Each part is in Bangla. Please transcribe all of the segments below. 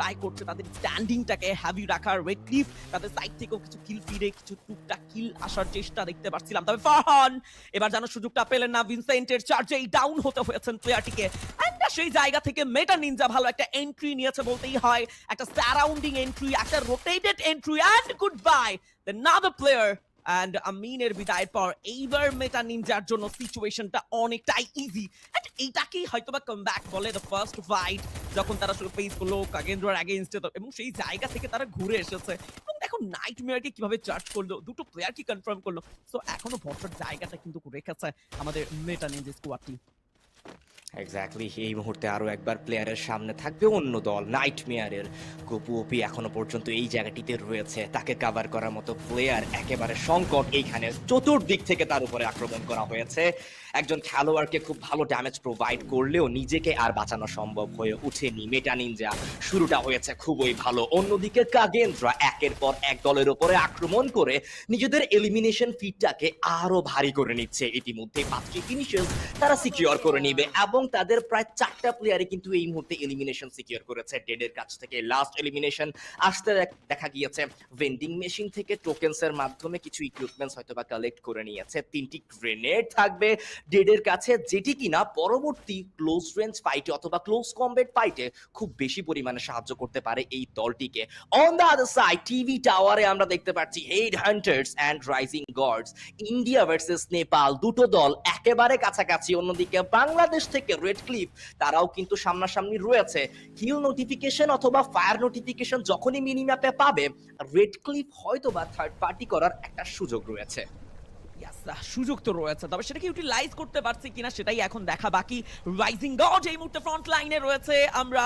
ট্রাই করছে, তাদের স্ট্যান্ডিংটাকে হ্যাভি রাখার রেড ক্লিফ তাদের সাইড থেকেও কিছু কিল ফিরে কিছু টুকটাক কিল আসার চেষ্টা দেখতে পাচ্ছিলাম তবে ফারহান, এবার যেন সুযোগটা পেলেন না ভিনসেন্টের চার্জেই ডাউন হতে হয়েছেন প্লেয়ারটিকে সেই জায়গা থেকে মেটা নিনজা ভালো একটা এন্ট্রি নিয়েছে বলতেই হয়। একটা সারাউন্ডিং এন্ট্রি একটা rotated entry and good bye the another player and আমিনের বিদায়ের পর এইবার মেটা নিনজার জন্য সিচুয়েশনটা অনেকটাই ইজি অ্যান্ড এইটাকেই হয়তো বা ব্যাক বলে দ্য ফার্স্ট ফাইট যখন তারা শুরু ফেস করল কাগেন্দ্রার অ্যাগেনস্টে এবং সেই জায়গা থেকে তারা ঘুরে এসেছে। এবং দেখো নাইট মেয়ারকে কীভাবে চার্জ করল, দুটো প্লেয়ার কি কনফার্ম করল। সো এখনও ভরসার জায়গাটা কিন্তু রেখেছে আমাদের মেটা নিনজা স্কোয়াডটি এক্স্যাক্টলি এই মুহূর্তে আরও একবার প্লেয়ারের সামনে থাকবে অন্য দল নাইট মেয়ারের গপু ওপি এখনও পর্যন্ত এই জায়গাটিতে রয়েছে। তাকে কাভার করার মতো প্লেয়ার একেবারে সংকট এইখানে চতুর্দিক থেকে তার উপরে আক্রমণ করা হয়েছে। একজন খেলোয়াড়কে খুব ভালো ড্যামেজ প্রোভাইড করলেও নিজেকে আর বাঁচানো সম্ভব হয়ে উঠেনি মেটা নিনজা শুরুটা হয়েছে খুবই ভালো। অন্যদিকে কাগেন্দ্রা একের পর এক দলের উপরে আক্রমণ করে নিজেদের এলিমিনেশন ফিটটাকে আরও ভারী করে নিচ্ছে। ইতিমধ্যে পাঁচটি ফিনিশার্স তারা সিকিউর করে নিবে এবং তাদের প্রায় চারটা প্লেয়ারে কিন্তু এই মুহূর্তে এলিমিনেশন সিকিউর করেছে। ডেডের কাছ থেকে লাস্ট এলিমিনেশন আসতে দেখা গিয়েছে। ভেন্ডিং মেশিন থেকে টোকেনস এর মাধ্যমে কিছু ইকুইপমেন্টস হয়তো বা কালেক্ট করে নিয়েছে। তিনটি গ্রেনেড থাকবে। ডেডের কাছে যেটি কিনা পরবর্তী ক্লোজ রেঞ্জ ফাইটে অথবা ক্লোজ কমব্যাট ফাইটে খুব বেশি পরিমাণে সাহায্য করতে পারে এই দলটিকে। On the other side TV টাওয়ারে আমরা দেখতে পাচ্ছি Head Hunters and Rising Gods India versus Nepal দুটো দল একেবারে কাছাকাছি। অন্যদিকে বাংলাদেশ থেকে রেড ক্লিফ তারাও কিন্তু সামনাসামনি রয়েছে। কিল নোটিফিকেশন অথবা ফায়ার নোটিফিকেশন যখনই মিনিম্যাপে পাবে রেড ক্লিফ হয়তো বা থার্ড পার্টি করার একটা সুযোগ রয়েছে। সুযোগ তো রয়েছে। তবে সেটাকে ইউটিলাইজ করতে পারছি কিনা সেটাই এখন দেখা। বাকি রাইজিং গড এই মুহূর্তে ফ্রন্ট লাইনে রয়েছে। আমরা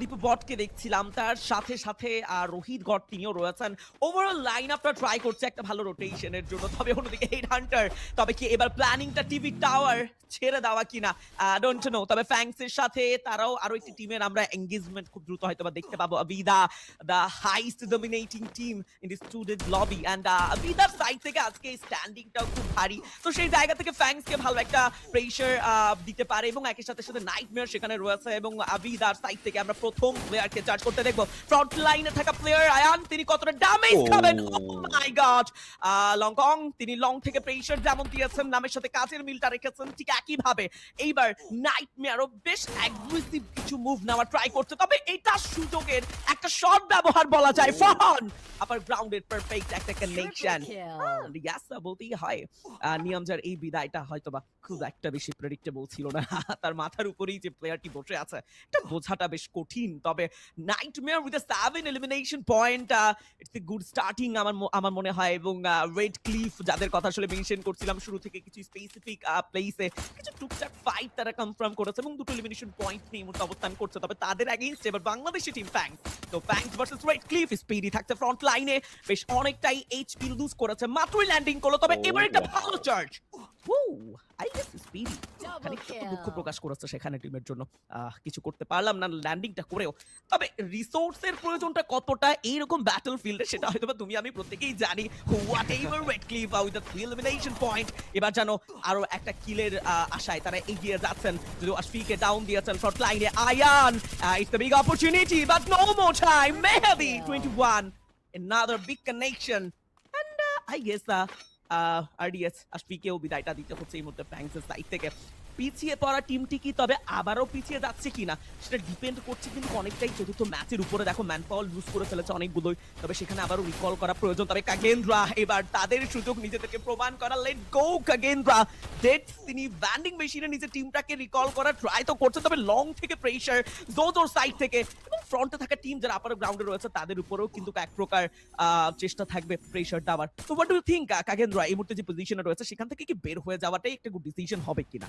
দীপু বটকে দেখছিলাম। তার সাথে সাথে রোহিত গড তিনিও রয়েছেন। ওভারঅল লাইন আপটা ট্রাই করছে একটা ভালো রোটেশনের জন্য। তবে অন্যদিকে এইট হান্টার তবে কি এবার প্ল্যানিংটা টিভি টাওয়ার ছেড়ে দেওয়া কিনা? ডোন্ট নো তবে সাথে তারাও আরও একটি টিমের আমরা এঙ্গেজমেন্ট খুব দ্রুত হয়তো দেখতে পাবো। Avida the highest dominating team in the student lobby and side থেকে আজকে স্ট্যান্ডিংটাও খুব ভারী। তো সেই জায়গা থেকে ফ্যাংসকে ভালো একটা প্রেশার দিতে পারে এবং একই সাথে সাথে নাইটমেয়ার সেখানে রয়েছে এবং আবিদার সাইড থেকে আমরা প্রথম প্লেয়ারকে চার্জ করতে দেখব। ফ্রন্ট লাইনে থাকা প্লেয়ার আয়ান তিনি কতটা ড্যামেজ. খাবেন? ও মাই গড লংকং তিনি লং থেকে প্রেশার যেমন দিয়েছেন নামের সাথে কাজের মিলটা রেখেছেন ঠিক একই ভাবে এইবার নাইটমেয়ারও বেশ অ্যাগ্রেসিভ কিছু মুভ নেওয়ার ট্রাই করছে। তবে এটা সুযোগের একটা শর্ট ব্যবহার বলা যায়। ফন আবার গ্রাউন্ডেড পারফেক্ট একটা কানেকশন ইয়াস বলতেই হয়। নিয়মজার এই বিদায়টা হয়তোবা খুব একটা বেশি প্রেডিক্টেবল ছিল না। তার মাথার উপরেই যে প্লেয়ারটি বসে আছে এটা বোঝাটা বেশ কঠিন। তবে Nightmare with seven elimination point it's a good starting আমার আমার মনে হয়। এবং রেড ক্লিফ যাদের কথা আসলে মেনশন করছিলাম শুরু থেকে কিছু স্পেসিফিক প্লেসে কিছু টুকটাক ফাইট তারা কনফার্ম করেছে এবং দুটো এলিমিনেশন পয়েন্ট নিয়ে মুহূর্তে অবস্থান করছে। তবে তাদের এগেইনস্ট এবার বাংলাদেশি টিম তো Fangs versus Red Cliff Speedy থাকছে ফ্রন্ট লাইনে বেশ অনেকটাই এইচপি লুজ করেছে মাত্রই ল্যান্ডিং করল। তবে Oh, এবার একটা ভালো চার্জ। আই গেস স্পিডি খানিকটা দুঃখ প্রকাশ করেছে সেখানে টিমের জন্য। কিছু করতে পারলাম না ল্যান্ডিংটা করেও। তবে রিসোর্সের প্রয়োজনটা কতটা এইরকম ব্যাটল ফিল্ডে সেটা হয়তো তুমি আমি প্রত্যেকেই জানি। Whatever Red Cliff with the three point এবার যেন আরও একটা কিলের আশায় তারা এগিয়ে যাচ্ছেন। যদি আশফিকে ডাউন দিয়েছেন ফ্রন্ট লাইনে Ayaan it's the big opportunity but no more time Mehedi 21 another big connection and uh, I guess uh, RDS আশফিকেও বিদায়টা দিতে হচ্ছে এই মুহূর্তে ফ্যাংসের সাইড থেকে। পিছিয়ে পড়া টিমটি কি তবে আবারও পিছিয়ে যাচ্ছে কিনা, সেটা ডিপেন্ড করছে কিন্তু অনেকটাই চতুর্থ ম্যাচের উপরে। দেখো ম্যান পাওয়ার লুজ করে ফেলেছে অনেকগুলোই, তবে সেখানে আবারও রিকল করা প্রয়োজন। তবে কাগেন্দ্রা এবার তাদের সুযোগ নিজেদেরকে প্রমাণ করা। লেট গো কাগেন্দ্রা ডেট তিনি ব্যান্ডিং মেশিনে নিজের টিমটাকে রিকল করার ট্রাই তো করছে, তবে লং থেকে প্রেশার জোজোর সাইড থেকে, এবং ফ্রন্টে থাকা টিম যারা আপার গ্রাউন্ডে রয়েছে, তাদের উপরেও কিন্তু এক প্রকার চেষ্টা থাকবে প্রেশার দেওয়ার। তো হোয়াট ডু থিঙ্ক কাগেন্দ্রা এই মুহূর্তে যে পজিশনে রয়েছে, সেখান থেকে কি বের হয়ে যাওয়াটাই একটা গুড ডিসিশন হবে কিনা?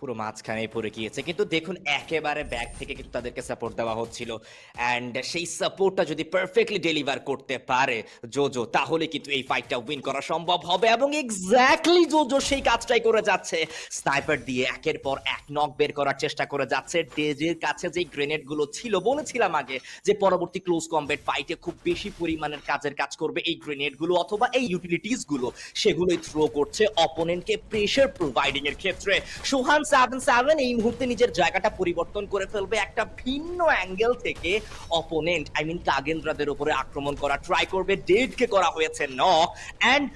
পুরো মাঝখানে পড়ে গিয়েছে। কিন্তু দেখুন, একেবারে ব্যাক থেকে কিন্তু তাদেরকে সাপোর্ট দেওয়া হচ্ছিল। অ্যান্ড সেই সাপোর্টটা যদি পারফেক্টলি ডেলিভার করতে পারে জোজো তাহলে কিন্তু এই ফাইটটা উইন করা সম্ভব হবে। এবং এক্স্যাক্টলি জোজো সেই কাজটাই করে যাচ্ছে। স্নাইপার দিয়ে একের পর এক নক বের করার চেষ্টা করে যাচ্ছে। ডেজের কাছে যে গ্রেনেডগুলো ছিল, বলেছিলাম আগে যে পরবর্তী ক্লোজ কমব্যাট ফাইটে খুব বেশি পরিমাণের কাজের কাজ করবে এই গ্রেনেডগুলো অথবা এই ইউটিলিটিসগুলো। সেগুলোই থ্রো করছে অপোনেন্টকে প্রেশার প্রোভাইডিং এর ক্ষেত্রে। সোহান সেভেন সেভেন এই মুহূর্তে নিজের জায়গাটা পরিবর্তন করে ফেলবে একটা ভিন্ন অ্যাঙ্গেল থেকে অপোনেন্ট আই মিন কাগেন্দ্রাদের উপরে আক্রমণ করা ট্রাই করবে ডেটকে করা হয়েছে knock and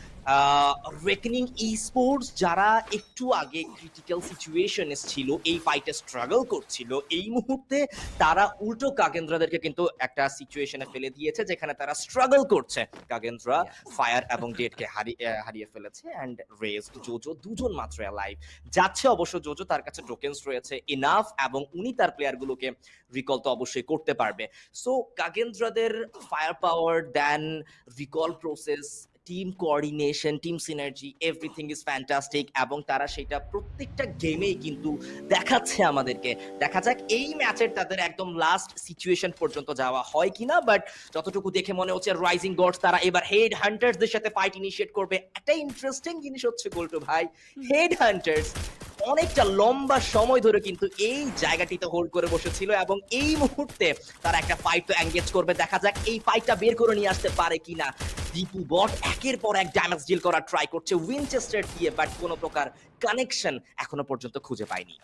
reckoning esports যারা একটু আগে ক্রিটিক্যাল সিচুয়েশনে ছিল এই ফাইটে স্ট্রাগল করছিল এই মুহূর্তে তারা উল্টো কাগেন্দ্রাদেরকে কিন্তু একটা সিচুয়েশনে ফেলে দিয়েছে যেখানে তারা স্ট্রাগল করছে। কাগেন্দ্রা ফায়ার এবং ডেটকে হারিয়ে হারিয়ে ফেলেছে অ্যান্ড রেস জোজো দুজন মাত্র লাইভ যাচ্ছে অবশ্য জোজো তার কাছে টোকেন্স রয়েছে ইনাফ এবং উনি তার প্লেয়ারগুলোকে রিকল তো অবশ্যই করতে পারবে। So কাগেন্দ্রাদের fire power then recall process team coordination team synergy everything is fantastic এবং তারা সেটা প্রত্যেকটা গেমেই কিন্তু দেখাচ্ছে আমাদেরকে। দেখা যাক এই ম্যাচের তাদের একদম লাস্ট সিচুয়েশন পর্যন্ত যাওয়া হয় কিনা বাট যতটুকু দেখে মনে হচ্ছে রাইজিং গডস তারা এবার হেড হান্টার্সদের সাথে ফাইট ইনিশিয়েট করবে। একটা ইন্টারেস্টিং জিনিস হচ্ছে গোল্টু ভাই হেড হান্টার্স অনেকটা লম্বা সময় ধরে কিন্তু এই জায়গাটিতে হোল্ড করে বসেছিল এবং এই মুহূর্তে তারা একটা ফাইট তো এঙ্গেজ করবে। দেখা যাক এই ফাইটটা বের করে নিয়ে আসতে পারে কিনা। দীপু বট একের পর এক ড্যামেজ ডিল করার ট্রাই করছে। উইনচেস্টার দিয়ে বাট কোনো প্রকার কানেকশন এখনও পর্যন্ত খুঁজে পায়নি।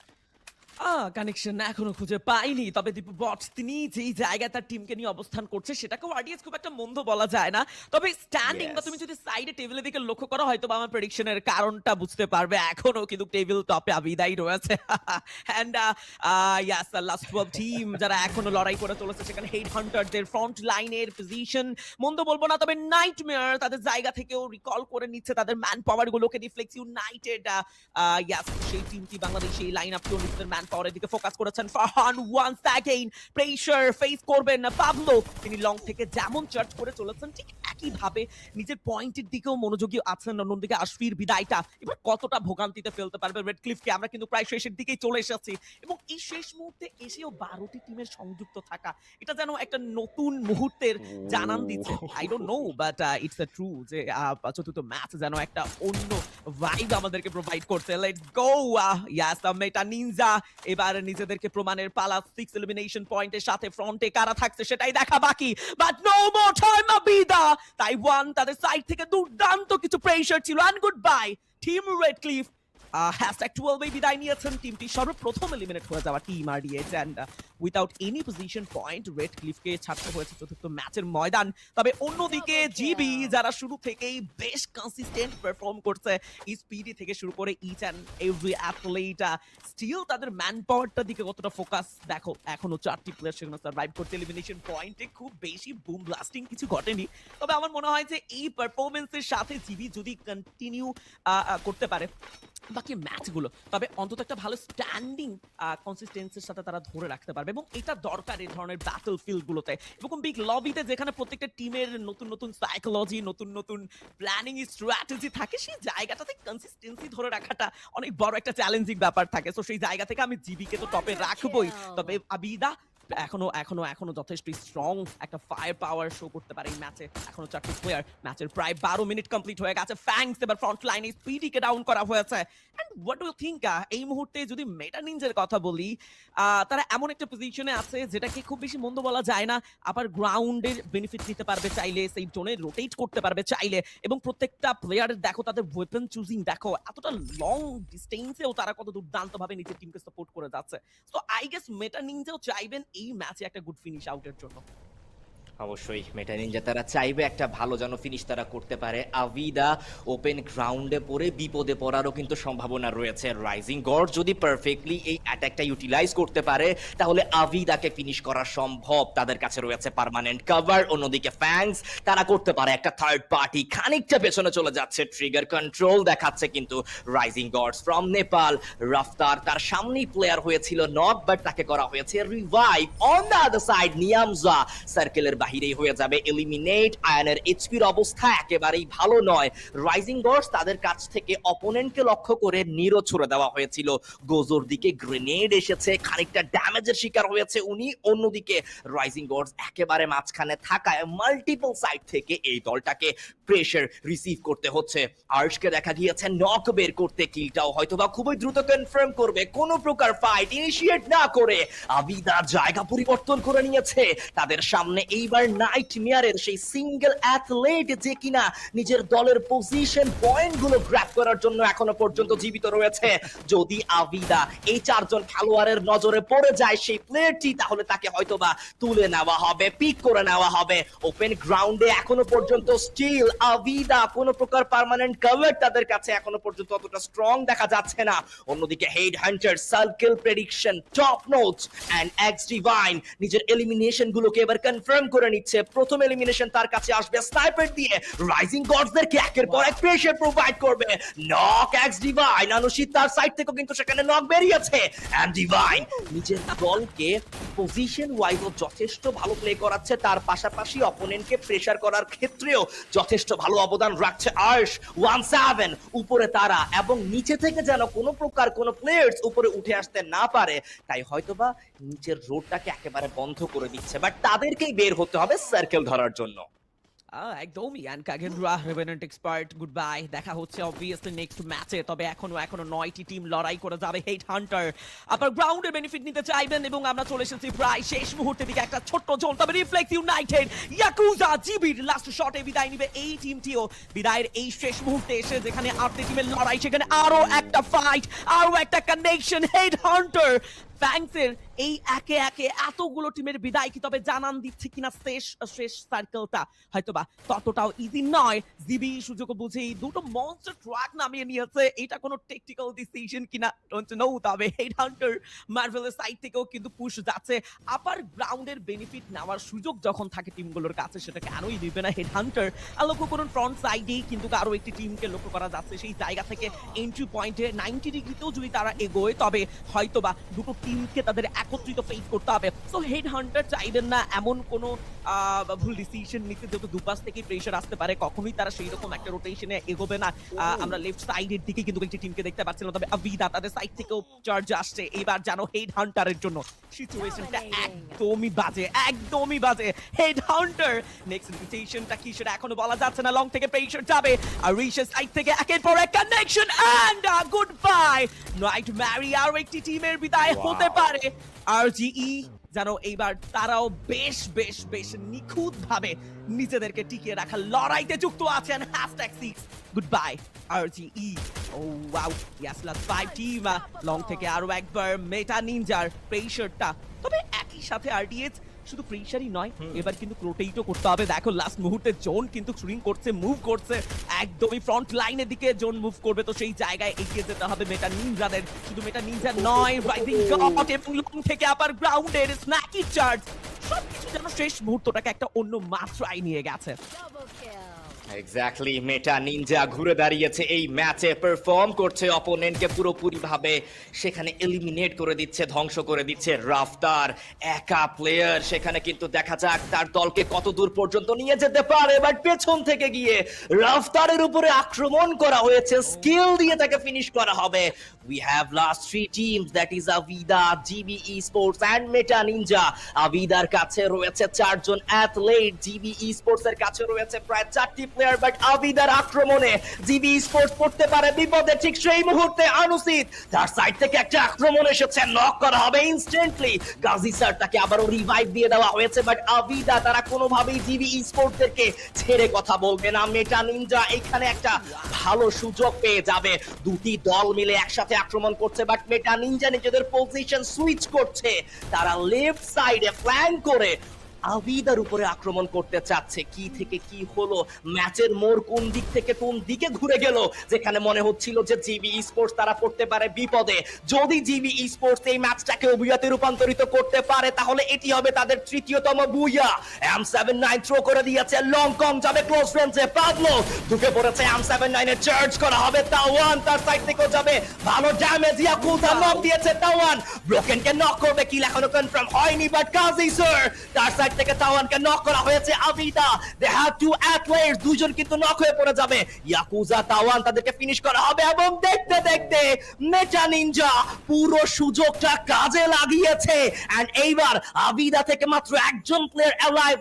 কানেকশন এখনও খুঁজে পাইনি। তবে দীপু বট তিনি যেই জায়গায় তার টিমকে নিয়ে অবস্থান করছে সেটাকেও খুব একটা মন্দ বলা যায় না। তবে স্ট্যান্ডিং বা তুমি যদি সাইডে টেবিলের দিকে লক্ষ্য করো হয়তো আমার প্রেডিকশনের কারণটা বুঝতে পারবে। এখনও কিন্তু টেবিল টপে আবিদাই রয়েছে। অ্যান্ড ইয়াস লাস্ট টিম যারা এখনও লড়াই করে চলেছে সেখানে হেড হান্টারদের ফ্রন্ট লাইনের পজিশন মন্দ বলব না তবে নাইটমেয়ার তাদের জায়গা থেকেও রিকল করে নিচ্ছে তাদের ম্যান পাওয়ার গুলোকে রিফ্লেক্স ইউনাইটেড ইয়াস সেই টিমটি বাংলাদেশ সেই লাইন আপকেও নিজেদের ম্যান পাওয়ারের দিকে ফোকাস করেছেন Farhan once again pressure face করবেন না। পাবলো তিনি লং থেকে যেমন চার্জ করে চলেছেন ঠিক একই ভাবে নিজের পয়েন্টের দিকেও মনোযোগী আছেন অন্যদিকে আশফির বিদায়টা। এবার কতটা ভোগান্তিতে ফেলতে পারবে রেড ক্লিফকে আমরা কিন্তু প্রায় শেষের দিকেই চলে এসেছি। এবং এই শেষ মুহূর্তে এসেও বারোটি টিমের সংযুক্ত থাকা। এটা যেন একটা নতুন মুহূর্তের জানান দিচ্ছে। I don't know but it's a true যে আহ, চতুর্থ ম্যাচ যেন একটা অন্য ভাইব আমাদেরকে প্রোভাইড করছে। Let's go yes meta Ninja এবার নিজেদেরকে প্রমাণের পালা সিক্স এলিমিনেশন পয়েন্টের সাথে ফ্রন্টে কারা থাকছে সেটাই দেখা বাকি। বাট নো মোর টাইম তাই তাইওয়ান তাদের সাইড থেকে দুর্দান্ত কিছু প্রেসার ছিল and good bye team Red Cliff hashtag টুয়েলভে বিদায় নিয়েছেন টিমটি সর্বপ্রথম এলিমিনেট হয়ে যাওয়া টিম আর DH without any position point Red ক্লিফকে ছাড়তে হয়েছে চতুর্থ ম্যাচের ময়দান। তবে অন্যদিকে জিবি যারা শুরু থেকেই বেশ কনসিস্টেন্ট পারফর্ম করছে স্পিডি থেকে শুরু করে each and every athlete still তাদের ম্যান পাওয়ারটার দিকে কতটা ফোকাস দেখো এখনও চারটি প্লেয়ার সেখানে সার্ভাইভ করতে এলিমিনেশন পয়েন্টে খুব বেশি বুম ব্লাস্টিং কিছু ঘটেনি। তবে আমার মনে হয় যে এই পারফরমেন্সের সাথে জিবি যদি কন্টিনিউ করতে পারে বাকি ম্যাচগুলো তবে অন্তত একটা ভালো স্ট্যান্ডিং কনসিস্টেন্সির সাথে তারা ধরে রাখতে পারবে। এবং এটা দরকার এই ধরনের ব্যাটল ফিল্ডগুলোতে এবং বিগ লবিতে যেখানে প্রত্যেকটা টিমের নতুন নতুন সাইকোলজি নতুন নতুন প্ল্যানিং স্ট্র্যাটেজি থাকে সেই জায়গাটাতে কনসিস্টেন্সি ধরে রাখাটা অনেক বড় একটা চ্যালেঞ্জিং ব্যাপার থাকে। তো সেই জায়গা থেকে আমি জিবিকে তো টপে রাখবোই। তবে আবিদা এখনও এখনও এখনও যথেষ্ট স্ট্রং একটা ফায়ার পাওয়ার শো করতে পারে এই ম্যাচে এখনও চারটি প্লেয়ার ম্যাচের প্রায় বারো মিনিট কমপ্লিট হয়ে গেছে। ফ্যাংস এবার ফ্রন্ট লাইনে স্পিডিকে ডাউন করা হয়েছে। অ্যান্ড হোয়াট ডু থিঙ্ক এই মুহূর্তে যদি মেটা নিনজের কথা বলি তারা এমন একটা পজিশনে আছে যেটাকে খুব বেশি মন্দ বলা যায় না। আবার গ্রাউন্ডের বেনিফিট নিতে পারবে চাইলে, সেই জোনে রোটেট করতে পারবে চাইলে। এবং প্রত্যেকটা প্লেয়ারের দেখো, তাদের ওয়েপন চুজিং দেখো, এতটা লং ডিস্টেন্সেও তারা কত দুর্দান্ত ভাবে নিজের টিমকে সাপোর্ট করে যাচ্ছে। তো আই গেস মেটা নিনজাও চাইবেন এই ম্যাচে একটা গুড ফিনিশ আউটের জন্য। অবশ্যই মেটা নিনজা তারা চাইবে একটা ভালো যেন ফিনিশ তারা করতে পারে। আভিদা ওপেন গ্রাউন্ডে পড়ে বিপদে পড়ারও কিন্তু সম্ভাবনা রয়েছে। রাইজিং গড যদি পারফেক্টলি এই অ্যাটাকটা ইউটিলাইজ করতে পারে, তাহলে আভিদাকে ফিনিশ করা সম্ভব। তাদের কাছে রয়েছে পার্মানেন্ট কভার অন্যদিকে ফ্যাংস তারা করতে পারে একটা থার্ড পার্টি খানিকটা পেছনে চলে যাচ্ছে ট্রিগার কন্ট্রোল দেখাচ্ছে কিন্তু Rising Gods from Nepal Raftaar তার সামনেই প্লেয়ার হয়েছিল নক বাট তাকে করা হয়েছে revive on the other side নিয়ামজা সার্কেলের বাহিরেই হয়ে যাবে। এলিমিনেট আয়নের এইচপির অবস্থা একেবারেই ভালো নয়। রাইজিং গডস তাদের কাছ থেকে অপোনেন্টকে লক্ষ্য করে নিরো ছুড়ে দেওয়া হয়েছিল। গোজোর দিকে গ্রেনেড এসেছে, খানিকটা ড্যামেজের শিকার হয়েছে উনি। অন্যদিকে রাইজিং গডস একেবারে মাঝখানে থাকায় মাল্টিপল সাইড থেকে এই দলটাকে প্রেশার রিসিভ করতে হচ্ছে। আর্শকে দেখা গিয়েছে নক বের করতে কিলটাও হয়তো বা খুবই দ্রুত কনফার্ম করবে। কোনো প্রকার ফাইট ইনিশিয়েট না করে। আবিদা জায়গা পরিবর্তন করে নিয়েছে। তাদের সামনে এইবার এইবার নাইট মেয়ারের সেই সিঙ্গেল অ্যাথলেট যে কিনা নিজের দলের পজিশন পয়েন্টগুলো গ্র্যাপ করার জন্য এখনও পর্যন্ত জীবিত রয়েছে। যদি আবিদা এই চারজন খেলোয়াড়ের নজরে পড়ে যায় সেই প্লেয়ারটি তাহলে তাকে হয়তোবা তুলে নেওয়া হবে পিক করে নেওয়া হবে। ওপেন গ্রাউন্ডে এখনও পর্যন্ত স্টিল আবিদা কোনো প্রকার পার্মানেন্ট কভার তাদের কাছে এখনও পর্যন্ত অতটা স্ট্রং দেখা যাচ্ছে না। অন্যদিকে Head Hunter circle prediction top notes and X Divine নিজের এলিমিনেশন গুলোকে এবার কনফার্ম করে নিচ্ছে। প্রথম এলিমিনেশন তার কাছে আসবে স্নাইপার দিয়ে। রাইজিং গডসদেরকে একের পর এক প্রেশার প্রোভাইড করবে। নক এক্স ডিভাইন আনুশিত তার সাইড থেকেও কিন্তু সেখানে নক বেরিয়েছে। এন্ড ডিভাইন নিজের দলকে পজিশন ওয়াইজ যথেষ্ট ভালো প্লে করাচ্ছে। তার পাশাপাশি অপোনেন্টকে প্রেশার করার ক্ষেত্রেও যথেষ্ট ভালো অবদান রাখছে আর্শ ওয়ান সেভেন উপরে তারা। এবং নিচে থেকে যেন কোনো প্রকার কোনো প্লেয়ার্স উপরে উঠে আসতে না পারে, তাই হয়তোবা নিচের রোডটাকে একেবারে বন্ধ করে দিচ্ছে। বাট তাদেরকেই বের হতে হবে সার্কেল ধরার জন্য। একদমই। And Kagendra revenant expert good bye দেখা হচ্ছে অবভিয়াসলি নেক্সট ম্যাচে তবে এখনও এখনও নয়টি টিম লড়াই করে যাবে হেড হান্টার আপনার গ্রাউন্ডের বেনিফিট নিতে চাইবেন এবং আমরা চলে এসেছি প্রায় শেষ মুহূর্তের দিকে একটা ছোট্ট জোন তবে রিফ্লেক্স ইউনাইটেড ইয়াকুজা জিবির লাস্ট শটে বিদায় নিবে এই টিমটিও বিদায়ের এই শেষ মুহূর্তে এসে যেখানে আটটি টিমের লড়াই, সেখানে আরও একটা ফাইট আরও একটা কানেকশন হেড হান্টার ফ্যাংসের এই একে একে এতগুলো টিমের বিদায় কি তবে জানান দিচ্ছে কিনা শেষ শেষ সার্কেলটা হয়তোবা ততটাও ইজি নয়। জিবি সুযোগ বুঝেই দুটো মনস্টার ট্রাক নামিয়ে নিয়েছে। এটা কোনো টেকনিক্যাল ডিসিশন কিনা ডোন্ট নো তবে হান্টার মার্ভেলের সাইড থেকেও কিন্তু পুশ যাচ্ছে। আপার গ্রাউন্ডের বেনিফিট নেওয়ার সুযোগ যখন থাকে টিমগুলোর কাছে সেটা কেনই নিবে না হেড হান্টার আর লক্ষ্য করুন ফ্রন্ট সাইডেই কিন্তু আরও একটি টিমকে লক্ষ্য করা যাচ্ছে। সেই জায়গা থেকে এন্ট্রি পয়েন্টে নাইনটি ডিগ্রিতেও যদি তারা এগোয়, তবে হয়তোবা দুটো টিমকে তাদের একত্রিত ফেস করতে হবে। সো হেড হান্টার চাইবেন না এমন কোনো ভুল ডিসিশন নিতে যেহেতু দুপাশ থেকে প্রেশার আসতে পারে কখনোই তারা সেই রকম একটা রোটেশনে এগোবে না। আমরা লেফট সাইডের দিকে কিন্তু একটি টিমকে দেখতে পাচ্ছিলাম তবে আবিদা তাদের সাইড থেকেও চার্জ আসছে। এবার জানো হেড হান্টারের জন্য সিচুয়েশনটা একদমই বাজে একদমই বাজে। হেড হান্টার নেক্সট ইনভিটেশনটা কি সেটা এখনও বলা যাচ্ছে না লং থেকে প্রেশার যাবে। আর রিশের সাইড থেকে একের পর এক connection and good bye Nightmare আর একটি টিমের বিদায় হতে পারে। আর জিই যেন এইবার তারাও বেশ বেশ বেশ নিখুঁত ভাবে নিজেদেরকে টিকিয়ে রাখার লড়াইতে যুক্ত আছেন হ্যাশট্যাগ সিক্স গুড বাই আর জিই ও wow yes last five team long থেকে আরও একবার মেটা নিনজার প্রেশারটা তবে একই সাথে আরডিএস শুধু প্রেশারই নয়, এবার কিন্তু রোটেটও করতে হবে। দেখো লাস্ট মুহূর্তে জোন কিন্তু সুইং করছে মুভ করছে। একদমই ফ্রন্ট লাইনের দিকে জোন মুভ করবে। তো সেই জায়গায় এগিয়ে যেতে হবে মেটা নিনজাদের শুধু মেটা নিনজা নয় রাইজিং গট এবং লং থেকে আবার গ্রাউন্ডের স্ন্যাকি চার্জ সবকিছু যেন শেষ মুহূর্তটাকে একটা অন্য মাত্রায় নিয়ে গেছে। এক্স্যাক্টলি মেটা নিনজা ঘুরে দাঁড়িয়েছে এই ম্যাচে। পারফর্ম করছে অপোনেন্টকে সেখানে এলিমিনেট করে দিচ্ছে, ধ্বংস করে দিচ্ছে রাফতার একা প্লেয়ার সেখানে কিন্তু দেখা যাক তার দলকে কত দূর পর্যন্ত নিয়ে যেতে পারে। বাট পেছন থেকে গিয়ে রাফতারের উপরে আক্রমণ করা হয়েছে। স্কিল দিয়ে তাকে ফিনিশ করা হবে। We have last three teams that is Avida GBE sports and Meta Ninja আভিদার কাছে রয়েছে চারজন অ্যাথলেট জিবিই স্পোর্টস এর কাছে রয়েছে প্রায় চারটি প্লেয়ার বাট আভিদার আক্রমণে। জিবি স্পোর্টস পড়তে পারে বিপদে, ঠিক সেই মুহূর্তে অনুচিত তার সাইড থেকে একটা আক্রমণ এসেছে নক করা হবে ইনস্ট্যান্টলি গাজী স্যার তাকে আবারও রিভাইভ দিয়ে দেওয়া হয়েছে বাট আভিদা তারা কোনোভাবেই জিবি স্পোর্টসদেরকে ছেড়ে কথা বলবে না। মেটা নিনজা এখানে একটা ভালো সুযোগ পেয়ে যাবে। দুটি দল মিলে একসাথে আক্রমণ করছে বাট মেটা নিনজা নিজেদের পজিশন সুইচ করছে। তারা লেফট সাইডে ফ্ল্যাঙ্ক করে আবিদার উপরে আক্রমণ করতে চাচ্ছে। কি থেকে কি হলো? ম্যাচের মোড় কোন দিক থেকে কোন দিকে ঘুরে গেল? যেখানে মনে হচ্ছিল যে জিবি স্পোর্টস তারা পড়তে পারে বিপদে। যদি জিবি স্পোর্টস এই ম্যাচটাকে অভিয়াতে রূপান্তরিত করতে পারে, তাহলে এটি হবে তাদের তৃতীয়তম বুইয়া। এম সেভেন নাইন থ্রো করে দিয়েছে, লং কং যাবে ক্লোজ রেঞ্জে পাবলো ঢুকে পড়েছে এম সেভেন নাইনে চার্জ করা হবে তাওয়ান, তার সাইড থেকেও যাবে। ভালো ড্যামেজ ইয়াকুলতা নক দিয়েছে তাওয়ান। ব্রোকেন কে নক করবে কিল এখনও কনফার্ম হয়নি বাট কাজী স্যার তার সাইড কাজে লাগিয়েছে। এইবার আবিদা থেকে মাত্র একজন প্লেয়ার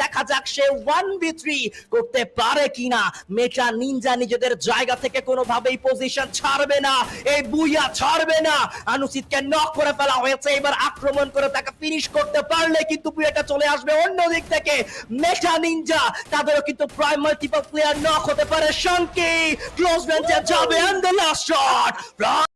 দেখা যাক সে 1v3 করতে পারে কিনা। মেটা নিনজা নিজেদের জায়গা থেকে কোনোভাবেই পজিশন ছাড়বে না। এই বুইয়া ছাড়বে না। আনুসিদকে নক করে ফেলা হয়েছে। এবার আক্রমণ করে তাকে ফিনিশ করতে পারলে কিন্তু কিন্তু প্লেয়ারটা চলে আসবে অন্য দিক থেকে। মেটা নিনজা তাদেরও কিন্তু প্রাইম মাল্টিপল প্লেয়ার নক হতে পারে। শানকি ক্লোজ রেঞ্জে যাবে এন্ড দ্য লাস্ট শট